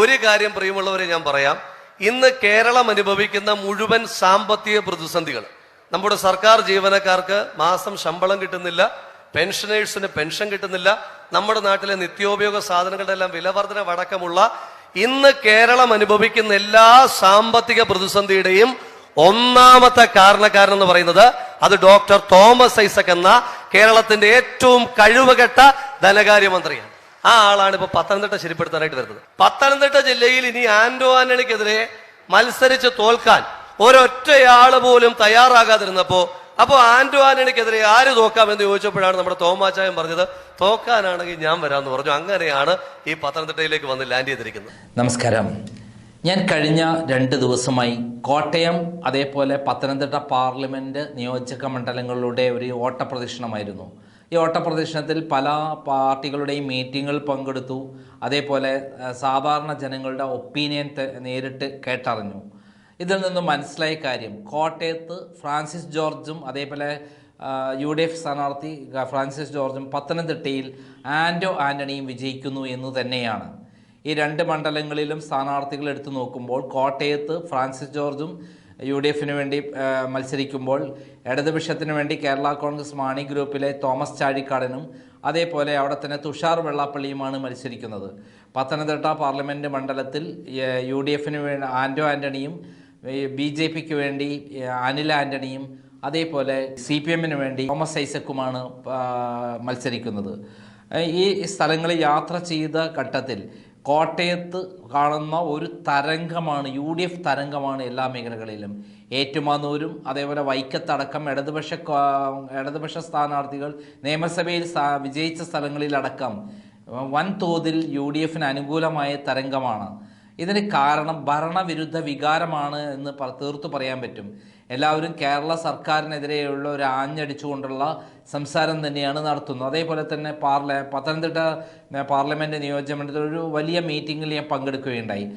ഒരു കാര്യം പ്രിയമുള്ളവരെ ഞാൻ പറയാം. ഇന്ന് കേരളം അനുഭവിക്കുന്ന മുഴുവൻ സാമ്പത്തിക പ്രതിസന്ധികൾ. നമ്മുടെ സർക്കാർ ജീവനക്കാർക്ക് മാസം ശമ്പളം കിട്ടുന്നില്ല പെൻഷനേഴ്സിന് പെൻഷൻ കിട്ടുന്നില്ല നമ്മുടെ നാട്ടിലെ നിത്യോപയോഗ സാധനങ്ങളുടെ എല്ലാം വിലവർധന അടക്കമുള്ള ഇന്ന് കേരളം അനുഭവിക്കുന്ന എല്ലാ സാമ്പത്തിക പ്രതിസന്ധിയുടെയും ഒന്നാമത്തെ കാരണക്കാരൻ എന്ന് പറയുന്നത് അത് ഡോക്ടർ തോമസ് ഐസക് എന്ന കേരളത്തിന്റെ ഏറ്റവും കഴിവുകെട്ട ധനകാര്യമന്ത്രിയാണ്. ആ ആളാണ് ഇപ്പൊ പത്തനംതിട്ട ശരിപ്പെടുത്താനായിട്ട് വരുന്നത്. പത്തനംതിട്ട ജില്ലയിൽ ഇനി ആന്റോ ആന്റണിക്കെതിരെ മത്സരിച്ച് തോൽക്കാൻ ഒരൊറ്റയാൾ പോലും തയ്യാറാകാതിരുന്നപ്പോ അപ്പോ ആന്റോ ആന്റണിക്കെതിരെ ആര് തോക്കാമെന്ന് ചോദിച്ചപ്പോഴാണ് നമ്മുടെ തോമാച്ചായം പറഞ്ഞത് തോക്കാനാണെങ്കിൽ ഞാൻ വരാമെന്ന് പറഞ്ഞു. അങ്ങനെയാണ് ഈ പത്തനംതിട്ടയിലേക്ക് വന്ന് ലാൻഡ് ചെയ്തിരിക്കുന്നത്. നമസ്കാരം. ഞാൻ കഴിഞ്ഞ രണ്ട് ദിവസമായി കോട്ടയം അതേപോലെ പത്തനംതിട്ട പാർലമെന്റ് നിയോജക മണ്ഡലങ്ങളിലൂടെ ഒരു ഓട്ടപ്രദക്ഷിണമായിരുന്നു ഈ ഓട്ടപ്രദർശനത്തിൽ പല പാർട്ടികളുടെയും മീറ്റിങ്ങുകൾ പങ്കെടുത്തു. അതേപോലെ സാധാരണ ജനങ്ങളുടെ ഒപ്പീനിയൻ നേരിട്ട് കേട്ടറിഞ്ഞു. ഇതിൽ നിന്നും മനസ്സിലായ കാര്യം കോട്ടയത്ത് ഫ്രാൻസിസ് ജോർജും അതേപോലെ യു ഡി എഫ് സ്ഥാനാർത്ഥി ഫ്രാൻസിസ് ജോർജും പത്തനംതിട്ടയിൽ ആൻഡോ ആന്റണിയും വിജയിക്കുന്നു എന്ന് തന്നെയാണ്. ഈ രണ്ട് മണ്ഡലങ്ങളിലും സ്ഥാനാർത്ഥികൾ എടുത്തു നോക്കുമ്പോൾ കോട്ടയത്ത് ഫ്രാൻസിസ് ജോർജും യു ഡി എഫിന് വേണ്ടി മത്സരിക്കുമ്പോൾ ഇടതുപക്ഷത്തിന് വേണ്ടി കേരള കോൺഗ്രസ് മാണി ഗ്രൂപ്പിലെ തോമസ് ചാഴിക്കാടനും അതേപോലെ അവിടെ തന്നെ തുഷാർ വെള്ളാപ്പള്ളിയുമാണ് മത്സരിക്കുന്നത്. പത്തനംതിട്ട പാർലമെന്റ് മണ്ഡലത്തിൽ യു ഡി എഫിന് വേണ്ടി ആൻഡോ ആന്റണിയും ബി ജെ പിക്ക് വേണ്ടി അനിൽ ആന്റണിയും അതേപോലെ സി പി എമ്മിന് വേണ്ടി തോമസ് ഐസക്കുമാണ് മത്സരിക്കുന്നത്. ഈ സ്ഥലങ്ങളിൽ യാത്ര ചെയ്ത ഘട്ടത്തിൽ കോട്ടയത്ത് കാണുന്ന ഒരു തരംഗമാണ് യു ഡി എഫ് തരംഗമാണ് എല്ലാ മേഖലകളിലും. ഏറ്റുമാനൂരും അതേപോലെ വൈക്കത്തടക്കം ഇടതുപക്ഷ ഇടതുപക്ഷ സ്ഥാനാർത്ഥികൾ നിയമസഭയിൽ വിജയിച്ച സ്ഥലങ്ങളിലടക്കം വൻതോതിൽ യു ഡി എഫിന് അനുകൂലമായ തരംഗമാണ്. ഇതിന് കാരണം ഭരണവിരുദ്ധ വികാരമാണ് എന്ന് തീർത്തു പറയാൻ പറ്റും. എല്ലാവരും കേരള സർക്കാരിനെതിരെയുള്ള ഒരു ആഞ്ഞടിച്ചുകൊണ്ടുള്ള സംസാരം തന്നെയാണ് നടത്തുന്നത്. അതേപോലെ തന്നെ പാർല പത്തനംതിട്ട പാർലമെന്റ് നിയോജകമണ്ഡലത്തിൽ ഒരു വലിയ മീറ്റിങ്ങിൽ ഞാൻ പങ്കെടുക്കുകയുണ്ടായി.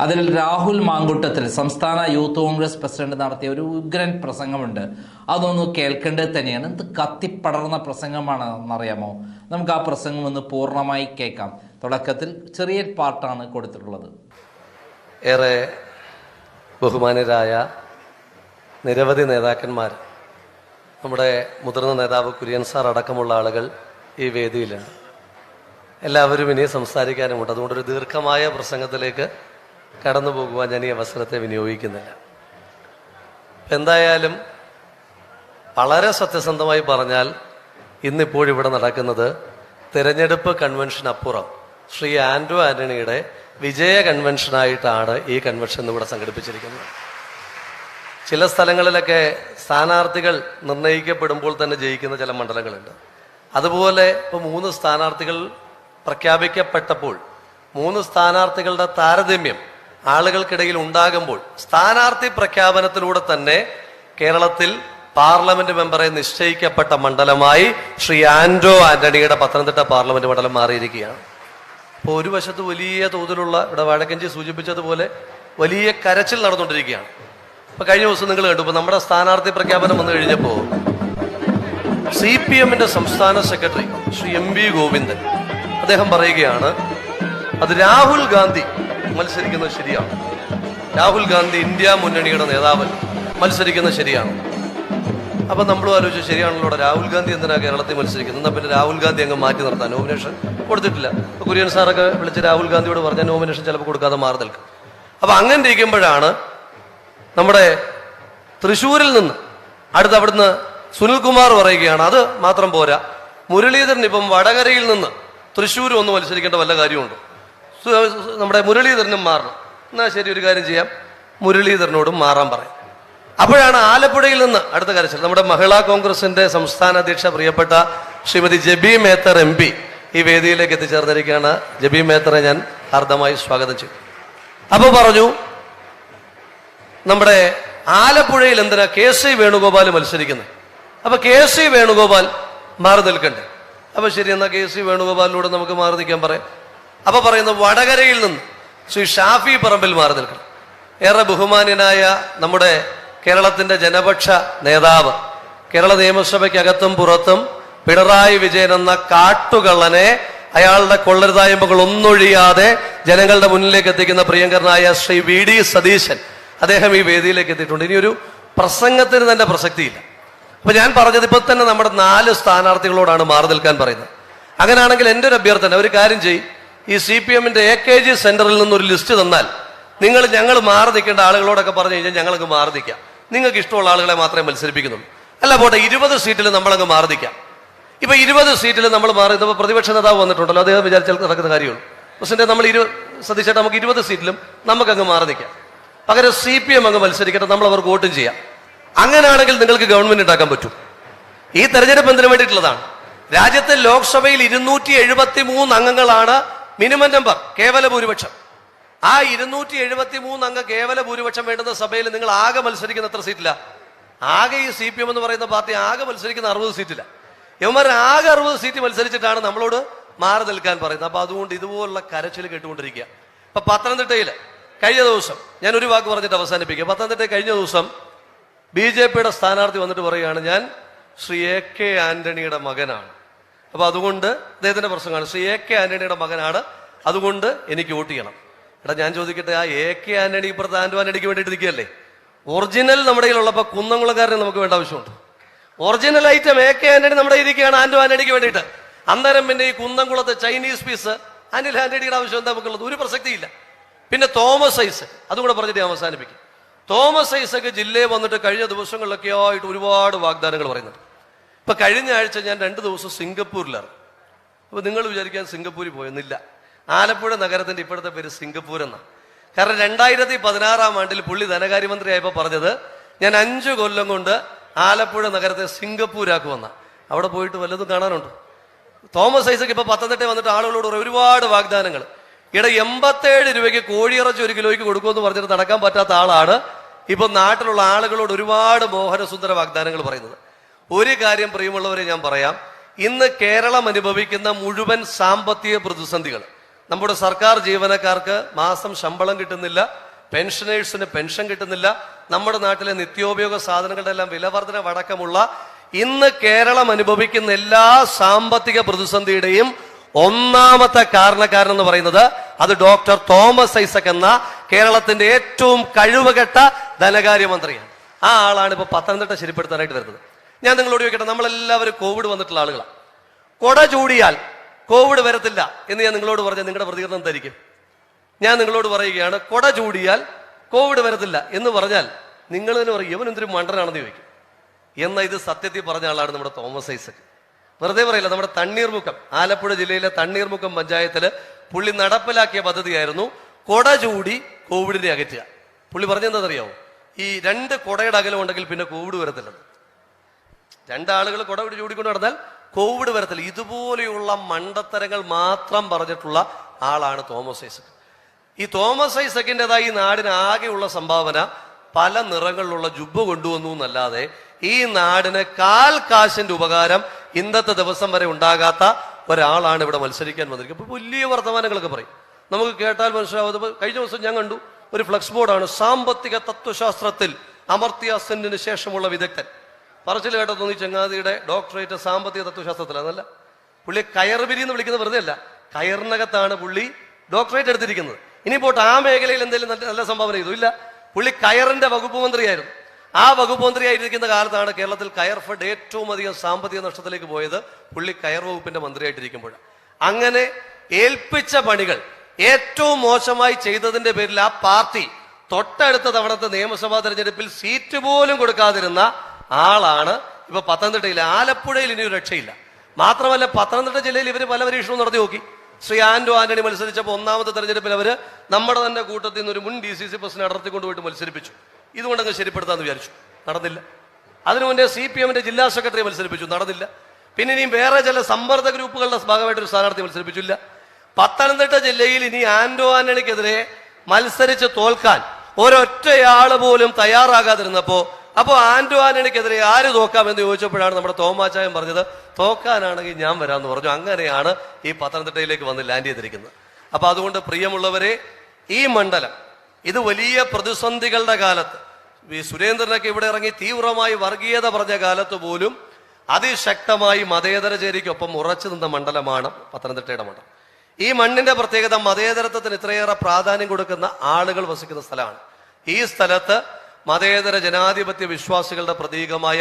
അതിൽ രാഹുൽ മാങ്കുട്ടത്തിൽ സംസ്ഥാന യൂത്ത് കോൺഗ്രസ് പ്രസിഡന്റ് നടത്തിയ ഒരു ഉഗ്രൻ പ്രസംഗമുണ്ട്. അതൊന്ന് കേൾക്കേണ്ടത് തന്നെയാണ്. എന്ത് കത്തിപ്പടർന്ന പ്രസംഗമാണെന്നറിയാമോ? നമുക്ക് ആ പ്രസംഗം ഒന്ന് പൂർണമായി കേൾക്കാം. തുടക്കത്തിൽ ചെറിയ പാട്ടാണ് കൊടുത്തിട്ടുള്ളത്. ഏറെ ബഹുമാനരായ നിരവധി നേതാക്കന്മാർ നമ്മുടെ മുതിർന്ന നേതാവ് കുര്യൻ സാർ അടക്കമുള്ള ആളുകൾ ഈ വേദിയിലാണ് എല്ലാവരും ഇനി സംസാരിക്കാനുമുണ്ട്. അതുകൊണ്ടൊരു ദീർഘമായ പ്രസംഗത്തിലേക്ക് കടന്നു പോകുവാൻ ഞാൻ ഈ അവസരത്തെ വിനിയോഗിക്കുന്നില്ല. എന്തായാലും വളരെ സത്യസന്ധമായി പറഞ്ഞാൽ ഇന്നിപ്പോഴിവിടെ നടക്കുന്നത് തെരഞ്ഞെടുപ്പ് കൺവെൻഷൻ അപ്പുറം ശ്രീ ആൻഡ്രോ ആന്റണിയുടെ വിജയ കൺവെൻഷനായിട്ടാണ് ഈ കൺവെൻഷൻ ഇവിടെ സംഘടിപ്പിച്ചിരിക്കുന്നത്. ചില സ്ഥലങ്ങളിലൊക്കെ സ്ഥാനാർത്ഥികൾ നിർണയിക്കപ്പെടുമ്പോൾ തന്നെ ജയിക്കുന്ന ചില മണ്ഡലങ്ങളുണ്ട്. അതുപോലെ ഇപ്പോൾ മൂന്ന് സ്ഥാനാർത്ഥികൾ പ്രഖ്യാപിക്കപ്പെട്ടപ്പോൾ മൂന്ന് സ്ഥാനാർത്ഥികളുടെ താരതമ്യം ആളുകൾക്കിടയിൽ ഉണ്ടാകുമ്പോൾ സ്ഥാനാർത്ഥി പ്രഖ്യാപനത്തിലൂടെ തന്നെ കേരളത്തിൽ പാർലമെന്റ് മെമ്പറെ നിശ്ചയിക്കപ്പെട്ട മണ്ഡലമായി ശ്രീ ആൻഡ്രോ ആന്റണിയുടെ പത്തനംതിട്ട പാർലമെന്റ് മണ്ഡലം മാറിയിരിക്കുകയാണ്. അപ്പോൾ ഒരു വശത്ത് വലിയ തോതിലുള്ള ഇവിടെ വഴക്കഞ്ചി സൂചിപ്പിച്ചതുപോലെ വലിയ കരച്ചിൽ നടന്നുകൊണ്ടിരിക്കുകയാണ്. ഇപ്പൊ കഴിഞ്ഞ ദിവസം നിങ്ങൾ കണ്ടു ഇപ്പൊ നമ്മുടെ സ്ഥാനാർത്ഥി പ്രഖ്യാപനം വന്നു കഴിഞ്ഞപ്പോൾ സി പി എമ്മിന്റെ സംസ്ഥാന secretary Shri M V Govindan അദ്ദേഹം പറയുകയാണ് അത് രാഹുൽ ഗാന്ധി മത്സരിക്കുന്നത് ശരിയാണ്. രാഹുൽ ഗാന്ധി ഇന്ത്യ മുന്നണിയുടെ നേതാവ് മത്സരിക്കുന്നത് ശരിയാണ്. അപ്പൊ നമ്മൾ ആലോചിച്ചു ശരിയാണല്ലോ രാഹുൽ ഗാന്ധി എന്തിനാ കേരളത്തിൽ മത്സരിക്കുന്നത്? എന്നാ പിന്നെ രാഹുൽ ഗാന്ധി അങ്ങ് മാറ്റി നിർത്താൻ നോമിനേഷൻ കൊടുത്തിട്ടില്ല. കുര്യൻ സാറൊക്കെ വിളിച്ച് രാഹുൽ ഗാന്ധിയോട് പറഞ്ഞ നോമിനേഷൻ ചിലപ്പോൾ കൊടുക്കാതെ മാറി നിൽക്കും. അപ്പൊ അങ്ങനെ ഇരിക്കുമ്പോഴാണ് നമ്മുടെ തൃശ്ശൂരിൽ നിന്ന് അടുത്ത് അവിടുന്ന് സുനിൽകുമാർ പറയുകയാണ് അത് മാത്രം പോരാ. മുരളീധരൻ ഇപ്പം വടകരയിൽ നിന്ന് തൃശ്ശൂർ ഒന്ന് മത്സരിക്കേണ്ട വല്ല കാര്യമുണ്ടോ? നമ്മുടെ മുരളീധരനും മാറണം. എന്നാ ശരി ഒരു കാര്യം ചെയ്യാം. മുരളീധരനോടും മാറാൻ പറയാം. അപ്പോഴാണ് ആലപ്പുഴയിൽ നിന്ന് അടുത്ത കരച്ചിൽ. നമ്മുടെ മഹിളാ കോൺഗ്രസിന്റെ സംസ്ഥാന അധ്യക്ഷ പ്രിയപ്പെട്ട ശ്രീമതി ജബി മേത്തർ എം പി ഈ വേദിയിലേക്ക് എത്തിച്ചേർന്നിരിക്കുകയാണ്. ജബി മേത്തറെ ഞാൻ ഹാർദമായി സ്വാഗതം ചെയ്തു. അപ്പൊ പറഞ്ഞു നമ്മുടെ ആലപ്പുഴയിൽ എന്തിനാ കെ സി വേണുഗോപാൽ മത്സരിക്കുന്നത്? അപ്പൊ കെ സി വേണുഗോപാൽ മാറി നിൽക്കണ്ടേ? അപ്പൊ ശരി എന്നാ കെ സി വേണുഗോപാലിലൂടെ നമുക്ക് മാറി നിൽക്കാൻ പറയാം. അപ്പൊ പറയുന്നു വടകരയിൽ നിന്ന് ശ്രീ ഷാഫി പറമ്പിൽ മാറി നിൽക്കണം. ഏറെ ബഹുമാന്യനായ നമ്മുടെ കേരളത്തിന്റെ ജനപക്ഷ നേതാവ്. കേരള നിയമസഭയ്ക്കകത്തും പുറത്തും പിണറായി വിജയൻ എന്ന കാട്ടുകള്ളനെ അയാളുടെ കൊള്ളരുതായ്മകൾ ഒന്നൊഴിയാതെ ജനങ്ങളുടെ മുന്നിലേക്ക് എത്തിക്കുന്ന പ്രിയങ്കരനായ ശ്രീ വി ഡി സതീശൻ അദ്ദേഹം ഈ വേദിയിലേക്ക് എത്തിയിട്ടുണ്ട്. ഇനി ഒരു പ്രസംഗത്തിന് തന്നെ പ്രസക്തിയില്ല. അപ്പൊ ഞാൻ പറഞ്ഞത് ഇപ്പൊ തന്നെ നമ്മുടെ നാല് സ്ഥാനാർത്ഥികളോടാണ് മാറി നിൽക്കാൻ പറയുന്നത്. അങ്ങനെയാണെങ്കിൽ എന്റെ ഒരു അഭ്യർത്ഥന ഒരു കാര്യം ചെയ്യും. ഈ സി പി എമ്മിന്റെ എ കെ ജി സെന്ററിൽ നിന്നൊരു ലിസ്റ്റ് തന്നാൽ നിങ്ങൾ ഞങ്ങൾ മാറി നിൽക്കേണ്ട ആളുകളോടൊക്കെ പറഞ്ഞു കഴിഞ്ഞാൽ ഞങ്ങൾക്ക് മാറി നിൽക്കാം. നിങ്ങൾക്ക് ഇഷ്ടമുള്ള ആളുകളെ മാത്രമേ മത്സരിപ്പിക്കുന്നുള്ളൂ. അല്ല പോട്ടെ ഇരുപത് സീറ്റിൽ നമ്മളങ്ങ് മാറി നിൽക്കാം ഇപ്പൊ ഇരുപത് സീറ്റിൽ നമ്മൾ മാറി ഇപ്പൊ പ്രതിപക്ഷ നേതാവ് വന്നിട്ടുണ്ടല്ലോ അദ്ദേഹം വിചാരിച്ചാൽ നടക്കുന്ന കാര്യമുള്ളൂ. പ്രസിഡന്റ് നമ്മൾ ഇരു ശ്രദ്ധിച്ചിട്ട് നമുക്ക് ഇരുപത് സീറ്റിലും നമുക്കങ്ങ് മാറി നിൽക്കാം പകരം സി പി എം അങ്ങ് മത്സരിക്കട്ടെ നമ്മൾ അവർക്ക് വോട്ടും ചെയ്യാം. അങ്ങനെയാണെങ്കിൽ നിങ്ങൾക്ക് ഗവൺമെന്റ് ഉണ്ടാക്കാൻ പറ്റും. ഈ തെരഞ്ഞെടുപ്പ് എന്തിനു വേണ്ടിയിട്ടുള്ളതാണ്? രാജ്യത്തെ ലോക്സഭയിൽ ഇരുന്നൂറ്റി എഴുപത്തി മൂന്ന് അംഗങ്ങളാണ് മിനിമം നമ്പർ കേവല ഭൂരിപക്ഷം. ആ ഇരുന്നൂറ്റി എഴുപത്തി മൂന്ന് അംഗ കേവല ഭൂരിപക്ഷം വേണ്ടുന്ന സഭയിൽ നിങ്ങൾ ആകെ മത്സരിക്കുന്ന എത്ര സീറ്റില്ല ആകെ ഈ സി പി എം എന്ന് പറയുന്ന പാർട്ടി ആകെ മത്സരിക്കുന്ന അറുപത് സീറ്റില്ല ഇവന്മാർ ആകെ അറുപത് സീറ്റ് മത്സരിച്ചിട്ടാണ് നമ്മളോട് മാറി നിൽക്കാൻ പറയുന്നത്. അപ്പൊ അതുകൊണ്ട് ഇതുപോലുള്ള കരച്ചിൽ കേട്ടുകൊണ്ടിരിക്കുക. ഇപ്പൊ പത്തനംതിട്ടയിൽ കഴിഞ്ഞ ദിവസം ഞാൻ ഒരു വാക്ക് പറഞ്ഞിട്ട് അവസാനിപ്പിക്കുക പത്തനംതിട്ട കഴിഞ്ഞ ദിവസം ബി ജെ പിയുടെ സ്ഥാനാർത്ഥി വന്നിട്ട് പറയുകയാണ് ഞാൻ ശ്രീ എ കെ ആന്റണിയുടെ മകനാണ്. അപ്പൊ അതുകൊണ്ട് അദ്ദേഹത്തിന്റെ പ്രശ്നമാണ്. ശ്രീ എ കെ ആന്റണിയുടെ മകനാണ്. അതുകൊണ്ട് എനിക്ക് വോട്ട് ചെയ്യണം. എടാ ഞാൻ ചോദിക്കട്ടെ ആ എ കെ ആന്റണി ഇപ്പുറത്ത് ആന്റോ ആന്റണിക്ക് വേണ്ടിയിട്ട് ഇരിക്കുകയല്ലേ? ഒറിജിനൽ നമ്മുടെ കയ്യിലുള്ളപ്പോൾ കുന്നംകുളക്കാരനെ നമുക്ക് വേണ്ട ആവശ്യമുണ്ട്. Original item A K Antony നമ്മുടെ ഇരിക്കുകയാണ് ആന്റോ ആന്റണിക്ക് വേണ്ടിയിട്ട്. അന്നേരം പിന്നെ ഈ കുന്നംകുളത്തെ ചൈനീസ് പീസ് അനിൽ ആന്റണിയുടെ ആവശ്യം എന്താ നമുക്കുള്ളത്? ഒരു പ്രസക്തിയില്ല. പിന്നെ തോമസ് ഐസക് അതും കൂടെ പറഞ്ഞിട്ട് ഞാൻ അവസാനിപ്പിക്കും. തോമസ് ഐസക് ജില്ലയിൽ വന്നിട്ട് കഴിഞ്ഞ ദിവസങ്ങളിലൊക്കെ ആയിട്ട് ഒരുപാട് വാഗ്ദാനങ്ങൾ പറയുന്നുണ്ട്. ഇപ്പൊ കഴിഞ്ഞ ആഴ്ച ഞാൻ രണ്ട് ദിവസം സിംഗപ്പൂരിലാണ് അപ്പൊ നിങ്ങൾ വിചാരിക്കാൻ സിംഗപ്പൂരിൽ പോയെന്നില്ല. ആലപ്പുഴ നഗരത്തിന്റെ ഇപ്പോഴത്തെ പേര് സിംഗപ്പൂർ എന്നാണ് കാരണം രണ്ടായിരത്തി പതിനാറാം ആണ്ടിൽ പുള്ളി ധനകാര്യമന്ത്രിയായപ്പോൾ പറഞ്ഞത് ഞാൻ അഞ്ചു കൊല്ലം കൊണ്ട് ആലപ്പുഴ നഗരത്തെ സിംഗപ്പൂരാക്കുമെന്ന. അവിടെ പോയിട്ട് വല്ലതും കാണാനുണ്ട്? തോമസ് ഐസക് ഇപ്പൊ പത്തനംതിട്ട വന്നിട്ട് ആളുകളോട് ഒരുപാട് വാഗ്ദാനങ്ങൾ. ഇവിടെ എൺപത്തേഴ് രൂപയ്ക്ക് കോഴിയിറച്ചി ഒരു കിലോയ്ക്ക് കൊടുക്കുമെന്ന് പറഞ്ഞിട്ട് നടക്കാൻ പറ്റാത്ത ആളാണ്. ഇപ്പൊ നാട്ടിലുള്ള ആളുകളോട് ഒരുപാട് മോഹനസുന്ദര വാഗ്ദാനങ്ങൾ പറയുന്നത്. ഒരു കാര്യം പ്രിയമുള്ളവരെ ഞാൻ പറയാം. ഇന്ന് കേരളം അനുഭവിക്കുന്ന മുഴുവൻ സാമ്പത്തിക പ്രതിസന്ധികൾ നമ്മുടെ സർക്കാർ ജീവനക്കാർക്ക് മാസം ശമ്പളം കിട്ടുന്നില്ല പെൻഷനേഴ്സിന് പെൻഷൻ കിട്ടുന്നില്ല നമ്മുടെ നാട്ടിലെ നിത്യോപയോഗ സാധനങ്ങളുടെ എല്ലാം വിലവർധനവടക്കമുള്ള ഇന്ന് കേരളം അനുഭവിക്കുന്ന എല്ലാ സാമ്പത്തിക പ്രതിസന്ധിയുടെയും ഒന്നാമത്തെ കാരണക്കാരൻ എന്ന് പറയുന്നത് അത് ഡോക്ടർ തോമസ് ഐസക് എന്ന കേരളത്തിന്റെ ഏറ്റവും കഴിവുകെട്ട ധനകാര്യമന്ത്രിയാണ്. ആ ആളാണ് ഇപ്പൊ പത്തനംതിട്ട ശരിപ്പെടുത്താനായിട്ട് വരുന്നത്. ഞാൻ നിങ്ങളോട് ചോദിക്കട്ടെ നമ്മളെല്ലാവരും കോവിഡ് വന്നിട്ടുള്ള ആളുകളാണ് കൊട ചൂടിയാൽ കോവിഡ് വരത്തില്ല എന്ന് ഞാൻ നിങ്ങളോട് പറഞ്ഞ നിങ്ങളുടെ പ്രതികരണം എന്തായിരിക്കും? ഞാൻ നിങ്ങളോട് പറയുകയാണ് കൊട ചൂടിയാൽ കോവിഡ് വരത്തില്ല എന്ന് പറഞ്ഞാൽ നിങ്ങൾ തന്നെ പറയും ഇവൻ എന്തൊരു മണ്ടനാണെന്ന് ചോദിക്കും. എന്ന ഇത് സത്യത്തിൽ പറഞ്ഞ ആളാണ് നമ്മുടെ തോമസ് ഐസക്. വെറുതെ പറയില്ല നമ്മുടെ തണ്ണീർമുഖം ആലപ്പുഴ ജില്ലയിലെ തണ്ണീർമുഖം പഞ്ചായത്തിൽ പുള്ളി നടപ്പിലാക്കിയ പദ്ധതിയായിരുന്നു കൊട ചൂടി കോവിഡിനെ അകറ്റുക. പുള്ളി പറഞ്ഞെന്താണെന്നറിയാവോ ഈ രണ്ട് കൊടയുടെ അകലം ഉണ്ടെങ്കിൽ പിന്നെ കോവിഡ് വരത്തില്ല രണ്ടാളുകൾ കൊട ചൂടിക്കൊണ്ട് നടന്നാൽ കോവിഡ് വരത്തില്ല ഇതുപോലെയുള്ള മണ്ടത്തരങ്ങൾ മാത്രം പറഞ്ഞിട്ടുള്ള ആളാണ് തോമസ് ഐസക്. ഈ തോമസ് ഐസക്കിന്റെതായി നാടിന് ആകെയുള്ള സംഭാവന പല നിറങ്ങളിലുള്ള ജുബ്ബ് കൊണ്ടുവന്നു എന്നല്ലാതെ ഈ നാടിന് കാൽ കാശിന്റെ ഉപകാരം ഇന്നത്തെ ദിവസം വരെ ഉണ്ടാകാത്ത ഒരാളാണ് ഇവിടെ മത്സരിക്കാൻ വന്നിരിക്കുന്നത്. ഇപ്പൊ വലിയ വർത്തമാനങ്ങളൊക്കെ പറയും. നമുക്ക് കേട്ടാൽ മനസ്സിലാവും. കഴിഞ്ഞ ദിവസം ഞാൻ കണ്ടു. ഒരു ഫ്ലക്സ് ബോർഡാണ്. സാമ്പത്തിക തത്വശാസ്ത്രത്തിൽ അമർത്യ സെന്നിന് ശേഷമുള്ള വിദഗ്ധൻ. പറച്ചിൽ കേട്ടോ തോന്നി ചെങ്ങാതിയുടെ ഡോക്ടറേറ്റ് സാമ്പത്തിക തത്വശാസ്ത്രത്തിൽ. അതല്ല. പുള്ളി കയർപിരി എന്ന് വിളിക്കുന്നത് വെറുതെ അല്ല. കയറിനകത്താണ് പുള്ളി ഡോക്ടറേറ്റ് എടുത്തിരിക്കുന്നത്. ഇനി പോട്ട് ആ മേഖലയിൽ എന്തെങ്കിലും നല്ല നല്ല സംഭാവന ചെയ്തു ഇല്ല. പുള്ളി കയറിന്റെ വകുപ്പ് മന്ത്രിയായിരുന്നു. ആ വകുപ്പ് മന്ത്രിയായിരിക്കുന്ന കാലത്താണ് കേരളത്തിൽ കയർ ഫണ്ട് ഏറ്റവും അധികം സാമ്പത്തിക നഷ്ടത്തിലേക്ക് പോയത് പുള്ളി കയർ വകുപ്പിന്റെ മന്ത്രിയായിട്ടിരിക്കുമ്പോൾ അങ്ങനെ ഏൽപ്പിച്ച പണികൾ ഏറ്റവും മോശമായി ചെയ്തതിന്റെ പേരിൽ ആ പാർട്ടി തൊട്ടടുത്ത തവണത്തെ നിയമസഭാ തെരഞ്ഞെടുപ്പിൽ സീറ്റ് പോലും കൊടുക്കാതിരുന്ന ആളാണ് ഇപ്പൊ പത്തനംതിട്ടയിൽ ആലപ്പുഴയിൽ ഇനി രക്ഷയില്ല. മാത്രമല്ല പത്തനംതിട്ട ജില്ലയിൽ ഇവർ പല പരീക്ഷണവും നടത്തി നോക്കി. ശ്രീ ആന്റോ ആന്റണി മത്സരിച്ചപ്പോൾ ഒന്നാമത്തെ തെരഞ്ഞെടുപ്പിൽ അവർ നമ്മുടെ തന്നെ കൂട്ടത്തിൽ നിന്ന് ഒരു മുൻ ഡി സി സി പ്രസിഡന്റ് അടർത്തിക്കൊണ്ട് പോയിട്ട് മത്സരിപ്പിച്ചു. ഇതുകൊണ്ടങ്ങ് ശരിപ്പെടുത്താന്ന് വിചാരിച്ചു. നടന്നില്ല. അതിനു മുന്നേ സി പി എമ്മിന്റെ ജില്ലാ സെക്രട്ടറി മത്സരിപ്പിച്ചു. നടന്നില്ല. പിന്നെ ഇനിയും വേറെ ചില സമ്മർദ്ദ ഗ്രൂപ്പുകളുടെ ഭാഗമായിട്ട് ഒരു സ്ഥാനാർത്ഥി മത്സരിപ്പിച്ചില്ല. പത്തനംതിട്ട ജില്ലയിൽ ഇനി ആന്റോ ആന്റണിക്കെതിരെ മത്സരിച്ച് തോൽക്കാൻ ഒരൊറ്റയാൾ പോലും തയ്യാറാകാതിരുന്നപ്പോ അപ്പോ ആന്റോ ആന്റണിക്കെതിരെ ആര് തോക്കാമെന്ന് ചോദിച്ചപ്പോഴാണ് നമ്മുടെ തോമാച്ചായം പറഞ്ഞത് തോക്കാനാണെങ്കിൽ ഞാൻ വരാമെന്ന് പറഞ്ഞു. അങ്ങനെയാണ് ഈ പത്തനംതിട്ടയിലേക്ക് വന്ന് ലാൻഡ് ചെയ്തിരിക്കുന്നത്. അപ്പൊ അതുകൊണ്ട് പ്രിയമുള്ളവരെ ഈ മണ്ഡലം ഇത് വലിയ പ്രതിസന്ധികളുടെ കാലത്ത് ഈ സുരേന്ദ്രനൊക്കെ ഇവിടെ ഇറങ്ങി തീവ്രമായി വർഗീയത പറഞ്ഞ കാലത്ത് പോലും അതിശക്തമായി മതേതര ചേരിക്കൊപ്പം ഉറച്ചു നിന്ന മണ്ഡലമാണ് പത്തനംതിട്ടയുടെ മണ്ഡലം. ഈ മണ്ണിന്റെ പ്രത്യേകത മതേതരത്വത്തിന് ഇത്രയേറെ പ്രാധാന്യം കൊടുക്കുന്ന ആളുകൾ വസിക്കുന്ന സ്ഥലമാണ്. ഈ സ്ഥലത്ത് മതേതര ജനാധിപത്യ വിശ്വാസികളുടെ പ്രതീകമായ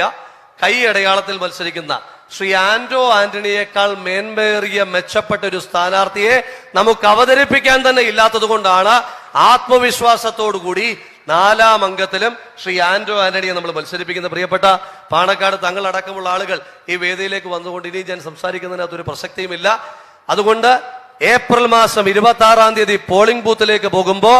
കൈയടയാളത്തിൽ മത്സരിക്കുന്ന ശ്രീ ആന്റോ ആന്റണിയേക്കാൾ മേന്മേറിയ മെച്ചപ്പെട്ട ഒരു സ്ഥാനാർത്ഥിയെ നമുക്ക് അവതരിപ്പിക്കാൻ തന്നെ ഇല്ലാത്തത് ആത്മവിശ്വാസത്തോടുകൂടി നാലാം അംഗത്തിലും ശ്രീ ആന്റോ ആന്റണിയെ നമ്മൾ മത്സരിപ്പിക്കുന്ന പ്രിയപ്പെട്ട പാണക്കാട് തങ്ങളടക്കമുള്ള ആളുകൾ ഈ വേദിയിലേക്ക് വന്നുകൊണ്ട് ഇനി ഞാൻ സംസാരിക്കുന്നതിനകത്ത് ഒരു പ്രസക്തിയുമില്ല. അതുകൊണ്ട് ഏപ്രിൽ മാസം ഇരുപത്തി ആറാം തീയതി പോളിംഗ് ബൂത്തിലേക്ക് പോകുമ്പോ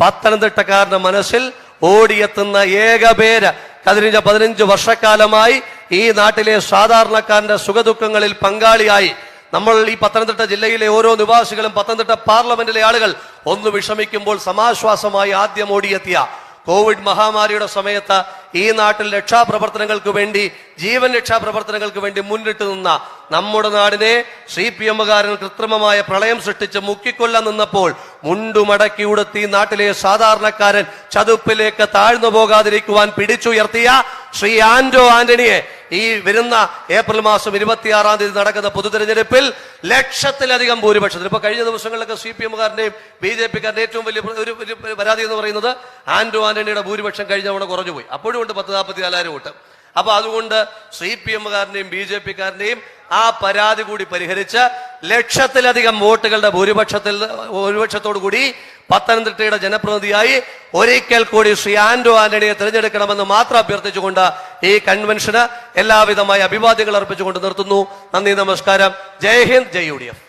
പത്തനംതിട്ടക്കാരന്റെ മനസ്സിൽ ഓടിയെത്തുന്ന ഏക പേര് കഴിഞ്ഞ പതിനഞ്ച് വർഷക്കാലമായി ഈ നാട്ടിലെ സാധാരണക്കാരന്റെ സുഖദുഃഖങ്ങളിൽ പങ്കാളിയായി. നമ്മൾ ഈ പത്തനംതിട്ട ജില്ലയിലെ ഓരോ നിവാസികളും പത്തനംതിട്ട പാർലമെന്റിലെ ആളുകൾ ഒന്ന് വിഷമിക്കുമ്പോൾ സമാശ്വാസമായി ആദ്യം ഓടിയെത്തിയ. കോവിഡ് മഹാമാരിയുടെ സമയത്ത് ഈ നാട്ടിൽ രക്ഷാപ്രവർത്തനങ്ങൾക്ക് വേണ്ടി ജീവൻ രക്ഷാപ്രവർത്തനങ്ങൾക്ക് വേണ്ടി മുന്നിട്ട് നിന്ന നമ്മുടെ നാടിനെ സി പി എമ്മുകാരൻ കൃത്രിമമായ പ്രളയം സൃഷ്ടിച്ച് മുക്കിക്കൊല്ലാൻ നിന്നപ്പോൾ മുണ്ടുമടക്കി ഉടുത്തി നാട്ടിലെ സാധാരണക്കാരൻ ചതുപ്പിലേക്ക് താഴ്ന്നു പോകാതിരിക്കുവാൻ പിടിച്ചുയർത്തിയ ശ്രീ ആന്റോ ആന്റണിയെ ഈ വരുന്ന ഏപ്രിൽ മാസം ഇരുപത്തിയാറാം തീയതി നടക്കുന്ന പൊതുതെരഞ്ഞെടുപ്പിൽ ലക്ഷത്തിലധികം ഭൂരിപക്ഷത്തിൽ ഇപ്പൊ കഴിഞ്ഞ ദിവസങ്ങളിലൊക്കെ സി പി എമ്മുകാരന്റെയും ബി ജെ പിക്കാരന്റെ ഏറ്റവും വലിയ ഒരു പരാതി എന്ന് പറയുന്നത് ആന്റോ ആന്റണിയുടെ ഭൂരിപക്ഷം കഴിഞ്ഞ തവണ കുറഞ്ഞുപോയി. അപ്പോഴും ഉണ്ട് പത്ത് നാൽപ്പത്തി നാലായിരം വോട്ട്. അപ്പൊ അതുകൊണ്ട് സി പി എമ്മുകാരന്റെയും ബി ജെ പിക്കാരന്റെയും ആ പരാതി കൂടി പരിഹരിച്ച് ലക്ഷത്തിലധികം വോട്ടുകളുടെ ഭൂരിപക്ഷത്തിൽ ഭൂരിപക്ഷത്തോടു കൂടി പത്തനംതിട്ടയുടെ ജനപ്രതിനിധിയായി ഒരിക്കൽ കൂടി ശ്രീ ആന്റോ ആന്റണിയെ തിരഞ്ഞെടുക്കണമെന്ന് മാത്രം അഭ്യർത്ഥിച്ചുകൊണ്ട് ഈ കൺവെൻഷന് എല്ലാവിധമായ അഭിവാദ്യങ്ങൾ അർപ്പിച്ചുകൊണ്ട് നിർത്തുന്നു. നന്ദി നമസ്കാരം. ജയ് ഹിന്ദ് ജയ് യു ഡി എഫ്.